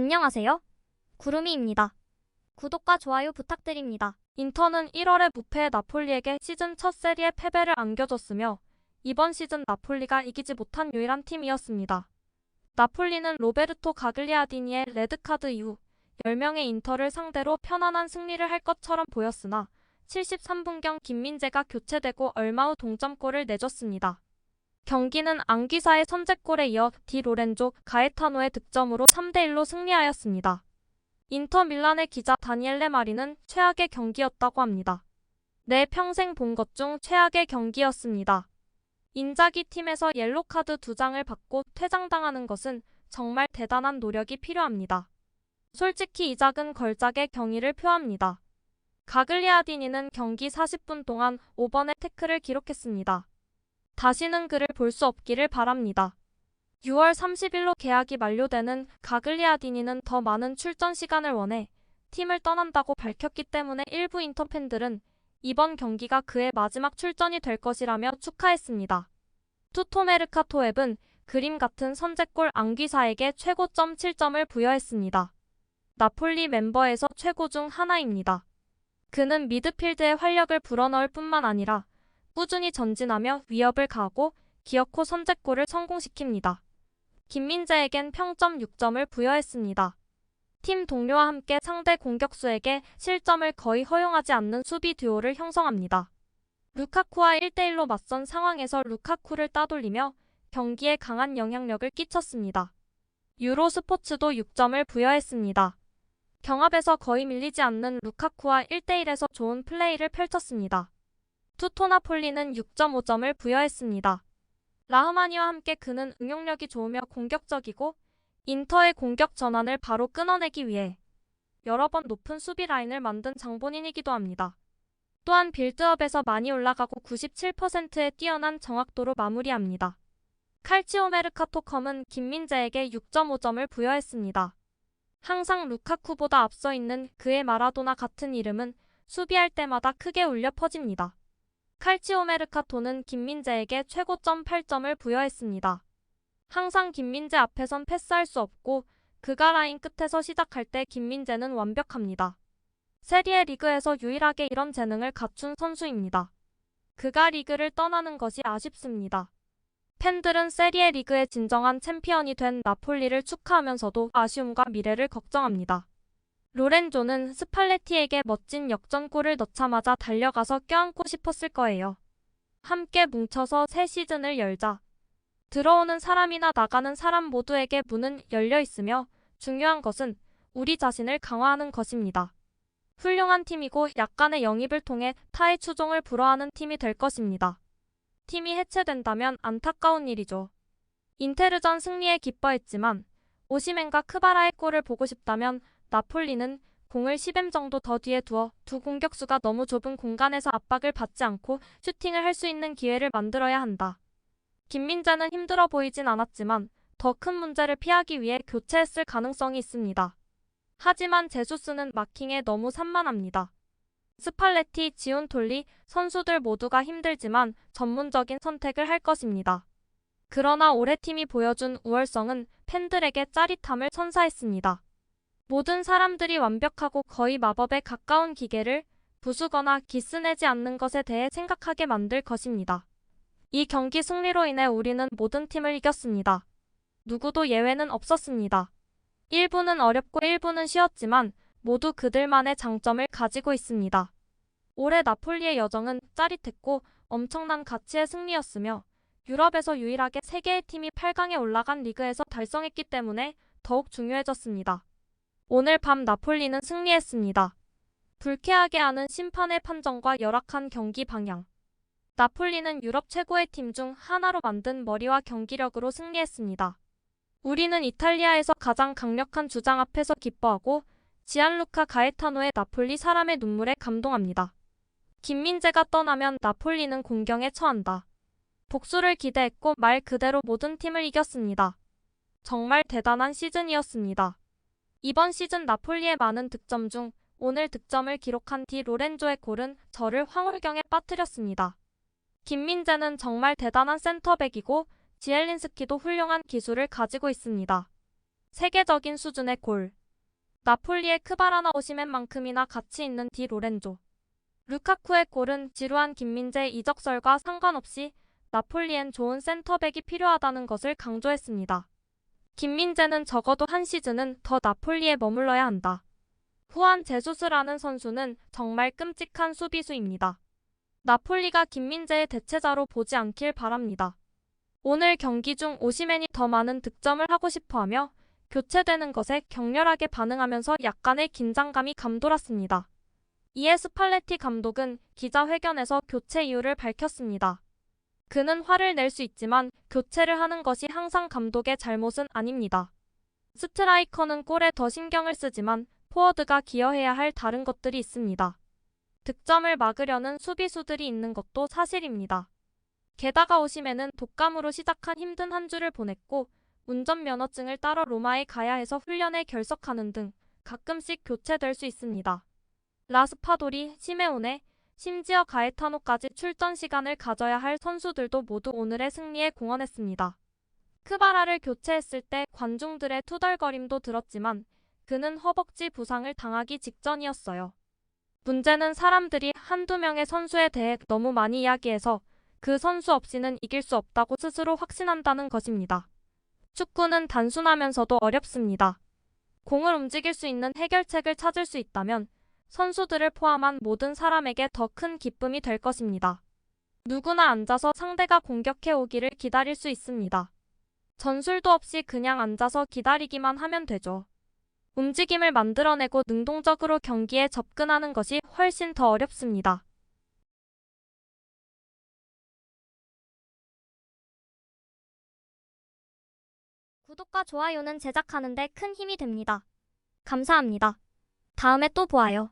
안녕하세요. 구름이입니다. 구독과 좋아요 부탁드립니다. 인터는 1월에 무패의 나폴리에게 시즌 첫 세리에 패배를 안겨줬으며 이번 시즌 나폴리가 이기지 못한 유일한 팀이었습니다. 나폴리는 로베르토 가글리아디니의 레드카드 이후 10명의 인터를 상대로 편안한 승리를 할 것처럼 보였으나 73분경 김민재가 교체되고 얼마 후 동점골을 내줬습니다. 경기는 앙기사의 선제골에 이어 디 로렌조 가에타노의 득점으로 3대1로 승리하였습니다. 인터 밀란의 기자 다니엘레 마리는 최악의 경기였다고 합니다. 내 평생 본 것 중 최악의 경기였습니다. 인자기 팀에서 옐로카드 두 장을 받고 퇴장당하는 것은 정말 대단한 노력이 필요합니다. 솔직히 이 작은 걸작의 경의를 표합니다. 가글리아디니는 경기 40분 동안 5번의 태클을 기록했습니다. 다시는 그를 볼 수 없기를 바랍니다. 6월 30일로 계약이 만료되는 가글리아디니는 더 많은 출전 시간을 원해 팀을 떠난다고 밝혔기 때문에 일부 인터 팬들은 이번 경기가 그의 마지막 출전이 될 것이라며 축하했습니다. 투토메르카토 웹은 그림 같은 선제골 앙귀사에게 최고점 7점을 부여했습니다. 나폴리 멤버에서 최고 중 하나입니다. 그는 미드필드의 활력을 불어넣을 뿐만 아니라 꾸준히 전진하며 위협을 가하고 기어코 선제골을 성공시킵니다. 김민재에겐 평점 6점을 부여했습니다. 팀 동료와 함께 상대 공격수에게 실점을 거의 허용하지 않는 수비 듀오를 형성합니다. 루카쿠와 1대1로 맞선 상황에서 루카쿠를 따돌리며 경기에 강한 영향력을 끼쳤습니다. 유로 스포츠도 6점을 부여했습니다. 경합에서 거의 밀리지 않는 루카쿠와 1대1에서 좋은 플레이를 펼쳤습니다. 투토나폴리는 6.5점을 부여했습니다. 라흐마니와 함께 그는 응용력이 좋으며 공격적이고 인터의 공격 전환을 바로 끊어내기 위해 여러 번 높은 수비 라인을 만든 장본인이기도 합니다. 또한 빌드업에서 많이 올라가고 97%의 뛰어난 정확도로 마무리합니다. 칼치오 메르카토컴은 김민재에게 6.5점을 부여했습니다. 항상 루카쿠보다 앞서 있는 그의 마라도나 같은 이름은 수비할 때마다 크게 울려 퍼집니다. 칼치오 메르카토는 김민재에게 최고점 8점을 부여했습니다. 항상 김민재 앞에선 패스할 수 없고 그가 라인 끝에서 시작할 때 김민재는 완벽합니다. 세리에 리그에서 유일하게 이런 재능을 갖춘 선수입니다. 그가 리그를 떠나는 것이 아쉽습니다. 팬들은 세리에 리그의 진정한 챔피언이 된 나폴리를 축하하면서도 아쉬움과 미래를 걱정합니다. 로렌조는 스팔레티에게 멋진 역전골을 넣자마자 달려가서 껴안고 싶었을 거예요. 함께 뭉쳐서 새 시즌을 열자. 들어오는 사람이나 나가는 사람 모두에게 문은 열려 있으며 중요한 것은 우리 자신을 강화하는 것입니다. 훌륭한 팀이고 약간의 영입을 통해 타의 추종을 불허하는 팀이 될 것입니다. 팀이 해체된다면 안타까운 일이죠. 인테르전 승리에 기뻐했지만 오시멘과 크바라의 골을 보고 싶다면 나폴리는 공을 10M 정도 더 뒤에 두어 두 공격수가 너무 좁은 공간에서 압박을 받지 않고 슈팅을 할 수 있는 기회를 만들어야 한다. 김민재는 힘들어 보이진 않았지만 더 큰 문제를 피하기 위해 교체했을 가능성이 있습니다. 하지만 제수스는 마킹에 너무 산만합니다. 스팔레티, 지온톨리 선수들 모두가 힘들지만 전문적인 선택을 할 것입니다. 그러나 올해 팀이 보여준 우월성은 팬들에게 짜릿함을 선사했습니다. 모든 사람들이 완벽하고 거의 마법에 가까운 기계를 부수거나 기스내지 않는 것에 대해 생각하게 만들 것입니다. 이 경기 승리로 인해 우리는 모든 팀을 이겼습니다. 누구도 예외는 없었습니다. 1부는 어렵고 1부는 쉬웠지만 모두 그들만의 장점을 가지고 있습니다. 올해 나폴리의 여정은 짜릿했고 엄청난 가치의 승리였으며 유럽에서 유일하게 3개의 팀이 8강에 올라간 리그에서 달성했기 때문에 더욱 중요해졌습니다. 오늘 밤 나폴리는 승리했습니다. 불쾌하게 하는 심판의 판정과 열악한 경기 방향. 나폴리는 유럽 최고의 팀 중 하나로 만든 머리와 경기력으로 승리했습니다. 우리는 이탈리아에서 가장 강력한 주장 앞에서 기뻐하고 지안루카 가에타노의 나폴리 사람의 눈물에 감동합니다. 김민재가 떠나면 나폴리는 공경에 처한다. 복수를 기대했고 말 그대로 모든 팀을 이겼습니다. 정말 대단한 시즌이었습니다. 이번 시즌 나폴리의 많은 득점 중 오늘 득점을 기록한 디 로렌조의 골은 저를 황홀경에 빠뜨렸습니다. 김민재는 정말 대단한 센터백이고 지엘린스키도 훌륭한 기술을 가지고 있습니다. 세계적인 수준의 골. 나폴리의 크바라나 오시멘만큼이나 가치 있는 디 로렌조. 루카쿠의 골은 지루한 김민재의 이적설과 상관없이 나폴리엔 좋은 센터백이 필요하다는 것을 강조했습니다. 김민재는 적어도 한 시즌은 더 나폴리에 머물러야 한다. 후안 제수스라는 선수는 정말 끔찍한 수비수입니다. 나폴리가 김민재의 대체자로 보지 않길 바랍니다. 오늘 경기 중 오시멘이 더 많은 득점을 하고 싶어 하며 교체되는 것에 격렬하게 반응하면서 약간의 긴장감이 감돌았습니다. 이에 스팔레티 감독은 기자회견에서 교체 이유를 밝혔습니다. 그는 화를 낼 수 있지만 교체를 하는 것이 항상 감독의 잘못은 아닙니다. 스트라이커는 골에 더 신경을 쓰지만 포워드가 기여해야 할 다른 것들이 있습니다. 득점을 막으려는 수비수들이 있는 것도 사실입니다. 게다가 오시멘은 독감으로 시작한 힘든 한 주를 보냈고 운전면허증을 따러 로마에 가야 해서 훈련에 결석하는 등 가끔씩 교체될 수 있습니다. 라스파도리, 시메오네, 심지어 가에타노까지 출전 시간을 가져야 할 선수들도 모두 오늘의 승리에 공헌했습니다. 크바라를 교체했을 때 관중들의 투덜거림도 들었지만 그는 허벅지 부상을 당하기 직전이었어요. 문제는 사람들이 한두 명의 선수에 대해 너무 많이 이야기해서 그 선수 없이는 이길 수 없다고 스스로 확신한다는 것입니다. 축구는 단순하면서도 어렵습니다. 공을 움직일 수 있는 해결책을 찾을 수 있다면 선수들을 포함한 모든 사람에게 더 큰 기쁨이 될 것입니다. 누구나 앉아서 상대가 공격해 오기를 기다릴 수 있습니다. 전술도 없이 그냥 앉아서 기다리기만 하면 되죠. 움직임을 만들어내고 능동적으로 경기에 접근하는 것이 훨씬 더 어렵습니다. 구독과 좋아요는 제작하는데 큰 힘이 됩니다. 감사합니다. 다음에 또 보아요.